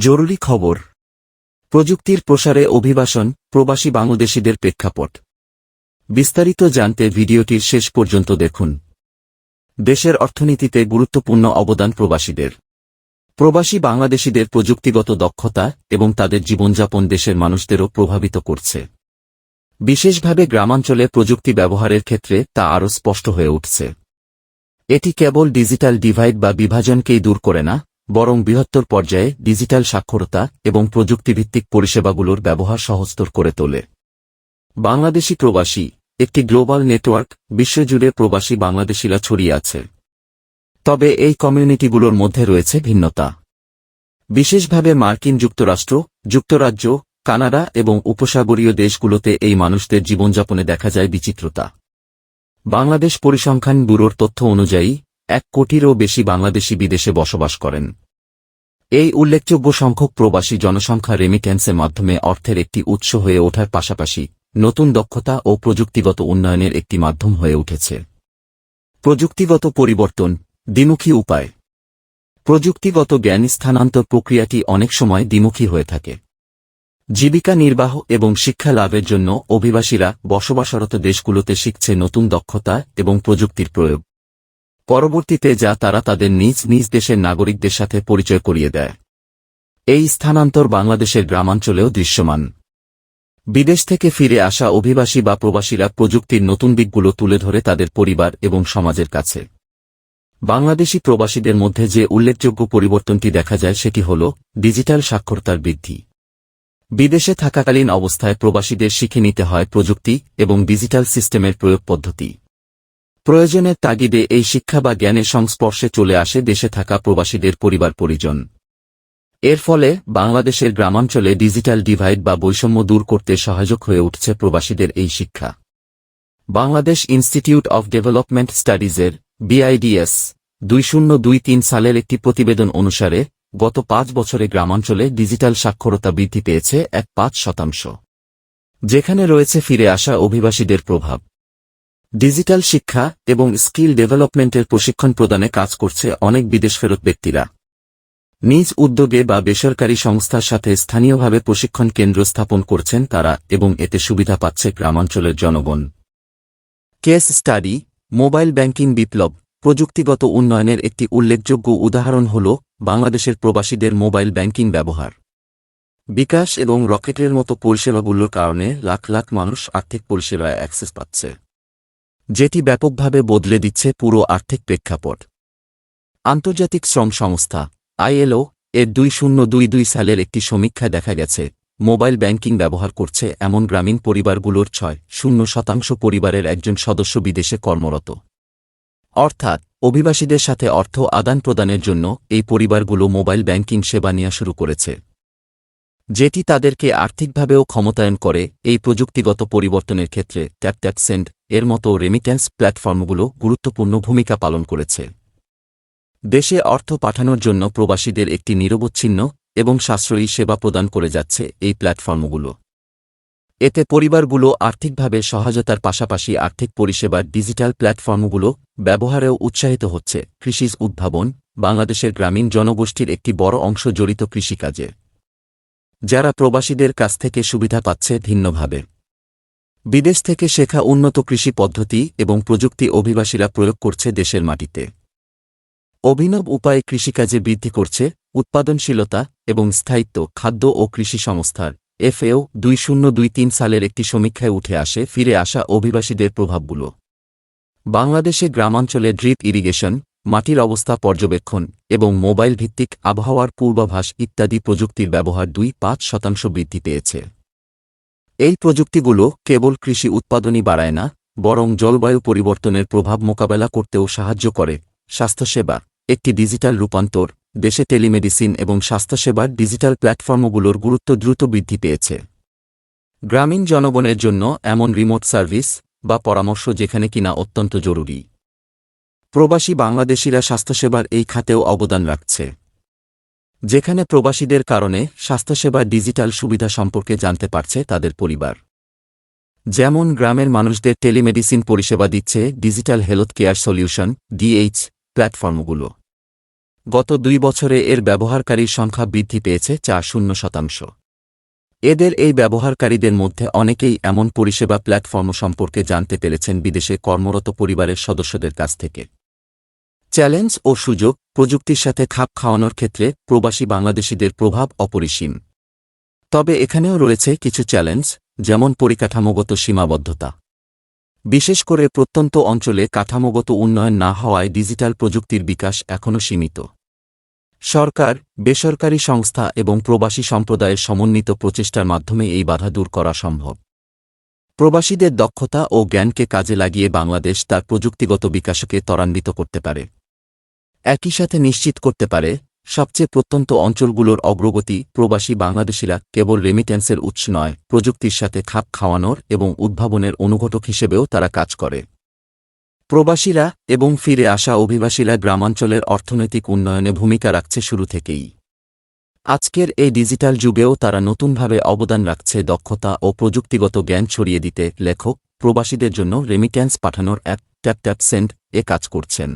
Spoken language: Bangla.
জরুরি খবর। প্রযুক্তির প্রসারে অভিবাসন, প্রবাসী বাংলাদেশিদের প্রেক্ষাপট। বিস্তারিত জানতে ভিডিওটির শেষ পর্যন্ত দেখুন। দেশের অর্থনীতিতে গুরুত্বপূর্ণ অবদান প্রবাসীদের। প্রবাসী বাংলাদেশিদের প্রযুক্তিগত দক্ষতা এবং তাদের জীবনযাপন দেশের মানুষদেরও প্রভাবিত করছে। বিশেষভাবে গ্রামাঞ্চলে প্রযুক্তি ব্যবহারের ক্ষেত্রে তা আরও স্পষ্ট হয়ে উঠছে। এটি কেবল ডিজিটাল ডিভাইড বা বিভাজনকেই দূর করে না বরং বৃহত্তর পর্যায়ে ডিজিটাল সাক্ষরতা এবং প্রযুক্তিভিত্তিক পরিষেবাগুলোর ব্যবহার সহজতর করে তোলে। বাংলাদেশি প্রবাসী, একটি গ্লোবাল নেটওয়ার্ক, বিশ্বজুড়ে প্রবাসী বাংলাদেশিরা ছড়িয়ে আছে। তবে এই কমিউনিটিগুলোর মধ্যে রয়েছে ভিন্নতা। বিশেষভাবে মার্কিন যুক্তরাষ্ট্র, যুক্তরাজ্য, কানাডা এবং উপসাগরীয় দেশগুলোতে এই মানুষদের জীবনযাপনে দেখা যায় বিচিত্রতা। বাংলাদেশ পরিসংখ্যান ব্যুরোর তথ্য অনুযায়ী, এক কোটিরও বেশি বাংলাদেশি বিদেশে বসবাস করেন। এই উল্লেখযোগ্য সংখ্যক প্রবাসী জনসংখ্যা রেমিট্যান্সের মাধ্যমে অর্থের একটি উৎস হয়ে ওঠার পাশাপাশি নতুন দক্ষতা ও প্রযুক্তিগত উন্নয়নের একটি মাধ্যম হয়ে উঠেছে। প্রযুক্তিগত পরিবর্তন দ্বিমুখী উপায়। প্রযুক্তিগত জ্ঞান স্থানান্তর প্রক্রিয়াটি অনেক সময় দ্বিমুখী হয়ে থাকে। জীবিকা নির্বাহ এবং শিক্ষা লাভের জন্য অভিবাসীরা বসবাসরত দেশগুলোতে শিখছে নতুন দক্ষতা এবং প্রযুক্তির প্রয়োগ। পরবর্তীতে যা তারা তাদের নিজ নিজ দেশের নাগরিকদের সাথে পরিচয় করিয়ে দেয়। এই স্থানান্তর বাংলাদেশের গ্রামাঞ্চলেও দৃশ্যমান। বিদেশ থেকে ফিরে আসা অভিবাসী বা প্রবাসীরা প্রযুক্তির নতুন দিকগুলো তুলে ধরে তাদের পরিবার এবং সমাজের কাছে। বাংলাদেশি প্রবাসীদের মধ্যে যে উল্লেখযোগ্য পরিবর্তনটি দেখা যায় সেটি হল ডিজিটাল সাক্ষরতার বৃদ্ধি। বিদেশে থাকাকালীন অবস্থায় প্রবাসীদের শিখে নিতে হয় প্রযুক্তি এবং ডিজিটাল সিস্টেমের প্রয়োগ পদ্ধতি। প্রয়োজনের তাগিদে এই শিক্ষা বা জ্ঞানের সংস্পর্শে চলে আসে দেশে থাকা প্রবাসীদের পরিবার পরিজন। এর ফলে বাংলাদেশের গ্রামাঞ্চলে ডিজিটাল ডিভাইড বা বৈষম্য দূর করতে সহায়ক হয়ে উঠছে প্রবাসীদের এই শিক্ষা। বাংলাদেশ ইনস্টিটিউট অব ডেভেলপমেন্ট স্টাডিজের বিআইডিএস দুই শূন্য দুই তিন সালের একটি প্রতিবেদন অনুসারে, গত পাঁচ বছরে গ্রামাঞ্চলে ডিজিটাল সাক্ষরতা বৃদ্ধি পেয়েছে এক পাঁচ শতাংশ। যেখানে রয়েছে ফিরে আসা অভিবাসীদের প্রভাব। ডিজিটাল শিক্ষা এবং স্কিল ডেভেলপমেন্টের প্রশিক্ষণ প্রদানে কাজ করছে অনেক বিদেশ ফেরত ব্যক্তিরা। নিজ উদ্যোগে বা বেসরকারি সংস্থার সাথে স্থানীয়ভাবে প্রশিক্ষণ কেন্দ্র স্থাপন করছেন তারা এবং এতে সুবিধা পাচ্ছে গ্রামাঞ্চলের জনগণ। কেস স্টাডি, মোবাইল ব্যাংকিং বিপ্লব, প্রযুক্তিগত উন্নয়নের একটি উল্লেখযোগ্য উদাহরণ হল বাংলাদেশের প্রবাসীদের মোবাইল ব্যাংকিং ব্যবহার। বিকাশ এবং রকেটের মতো পরিষেবাগুলোর কারণে লাখ লাখ মানুষ আর্থিক পরিষেবায় অ্যাক্সেস পাচ্ছে। যেটি ব্যাপকভাবে বদলে দিচ্ছে পুরো আর্থিক প্রেক্ষাপট। আন্তর্জাতিক শ্রম সংস্থা, আইএলও এর দুই শূন্য দুই দুই সালের একটি সমীক্ষায় দেখা গেছে, মোবাইল ব্যাংকিং ব্যবহার করছে এমন গ্রামীণ পরিবারগুলোর ছয় শূন্য শতাংশ পরিবারের একজন সদস্য বিদেশে কর্মরত। অর্থাৎ, অভিবাসীদের সাথে অর্থ আদান প্রদানের জন্য এই পরিবারগুলো মোবাইল ব্যাংকিং সেবা নেওয়া শুরু করেছে। যেটি তাদেরকে আর্থিকভাবেও ক্ষমতায়ন করে, এই প্রযুক্তিগত পরিবর্তনের ক্ষেত্রে ট্যাপট্যাপসেন্ড এর মতো রেমিট্যান্স প্ল্যাটফর্মগুলো গুরুত্বপূর্ণ ভূমিকা পালন করেছে। দেশে অর্থ পাঠানোর জন্য প্রবাসীদের একটি নিরবচ্ছিন্ন এবং সাশ্রয়ী সেবা প্রদান করে যাচ্ছে এই প্ল্যাটফর্মগুলো এতে পরিবারগুলো আর্থিকভাবে সহায়তার পাশাপাশি আর্থিক পরিষেবার ডিজিটাল প্ল্যাটফর্মগুলো ব্যবহারেও উৎসাহিত হচ্ছে। কৃষিজ উদ্ভাবন বাংলাদেশের গ্রামীণ জনগোষ্ঠীর একটি বড় অংশ জড়িত কৃষিকাজে। যারা প্রবাসীদের কাছ থেকে সুবিধা পাচ্ছে ভিন্নভাবে। বিদেশ থেকে শেখা উন্নত কৃষি পদ্ধতি এবং প্রযুক্তি অভিবাসীরা প্রয়োগ করছে দেশের মাটিতে। অভিনব উপায়ে কৃষিকাজে বৃদ্ধি করছে উৎপাদনশীলতা এবং স্থায়িত্ব খাদ্য ও কৃষি সংস্থার, এফএও দুই শূন্য দুই তিন সালের একটি সমীক্ষায় উঠে আসে ফিরে আসা অভিবাসীদের প্রভাবগুলো। বাংলাদেশে গ্রামাঞ্চলে ড্রিপ ইরিগেশন মাটির অবস্থা পর্যবেক্ষণ এবং মোবাইল ভিত্তিক আবহাওয়ার পূর্বাভাস ইত্যাদি প্রযুক্তির ব্যবহার দুই পাঁচ শতাংশ বৃদ্ধি পেয়েছে। এই প্রযুক্তিগুলো কেবল কৃষি উৎপাদনই বাড়ায় না, বরং জলবায়ু পরিবর্তনের প্রভাব মোকাবেলা করতেও সাহায্য করে। স্বাস্থ্যসেবা, একটি ডিজিটাল রূপান্তর, দেশে টেলিমেডিসিন এবং স্বাস্থ্যসেবার ডিজিটাল প্ল্যাটফর্মগুলোর গুরুত্ব দ্রুত বৃদ্ধি পেয়েছে। গ্রামীণ জনগণের জন্য এমন রিমোট সার্ভিস বা পরামর্শ যেখানে কিনা অত্যন্ত জরুরি। প্রবাসী বাংলাদেশিরা স্বাস্থ্যসেবার এই খাতেও অবদান রাখছে। যেখানে প্রবাসীদের কারণে স্বাস্থ্যসেবার ডিজিটাল সুবিধা সম্পর্কে জানতে পারছে তাদের পরিবার। যেমন গ্রামের মানুষদের টেলিমেডিসিন পরিষেবা দিচ্ছে digital health care solution, DH, প্ল্যাটফর্মগুলো। গত দুই বছরে এর ব্যবহারকারীর সংখ্যা বৃদ্ধি পেয়েছে চার শূন্য শতাংশ। এদের এই ব্যবহারকারীদের মধ্যে অনেকেই এমন পরিষেবা প্ল্যাটফর্ম সম্পর্কে জানতে পেরেছেন বিদেশে কর্মরত পরিবারের সদস্যদের কাছ থেকে। চ্যালেঞ্জ ও সুযোগ প্রযুক্তির সাথে খাপ খাওয়ানোর ক্ষেত্রে প্রবাসী বাংলাদেশিদের প্রভাব অপরিসীম। তবে এখানেও রয়েছে কিছু চ্যালেঞ্জ, যেমন পরিকাঠামোগত সীমাবদ্ধতা। বিশেষ করে প্রত্যন্ত অঞ্চলে কাঠামোগত উন্নয়ন না হওয়ায় ডিজিটাল প্রযুক্তির বিকাশ এখনও সীমিত। সরকার, বেসরকারি সংস্থা এবং প্রবাসী সম্প্রদায়ের সমন্বিত প্রচেষ্টার মাধ্যমে এই বাধা দূর করা সম্ভব। প্রবাসীদের দক্ষতা ও জ্ঞানকে কাজে লাগিয়ে বাংলাদেশ তার প্রযুক্তিগত বিকাশকে ত্বরান্বিত করতে পারে। একই সাথে নিশ্চিত করতে পারে, সবচেয়ে প্রত্যন্ত অঞ্চলগুলোর অগ্রগতি প্রবাসী বাংলাদেশিরা কেবল রেমিট্যান্সের উৎস নয়, প্রযুক্তির সাথে খাপ খাওয়ানোর এবং উদ্ভাবনের অনুঘটক হিসেবেও তারা কাজ করে। প্রবাসীরা এবং ফিরে আসা অভিবাসীরা গ্রামাঞ্চলের অর্থনৈতিক উন্নয়নে ভূমিকা রাখছে শুরু থেকেই। আজকের এই ডিজিটাল যুগেও তারা নতুনভাবে অবদান রাখছে দক্ষতা ও প্রযুক্তিগত জ্ঞান ছড়িয়ে দিতে। লেখক, প্রবাসীদের জন্য রেমিট্যান্স পাঠানোর অ্যাপ ট্যাপ ট্যাপ সেন্ড এ কাজ করছেন।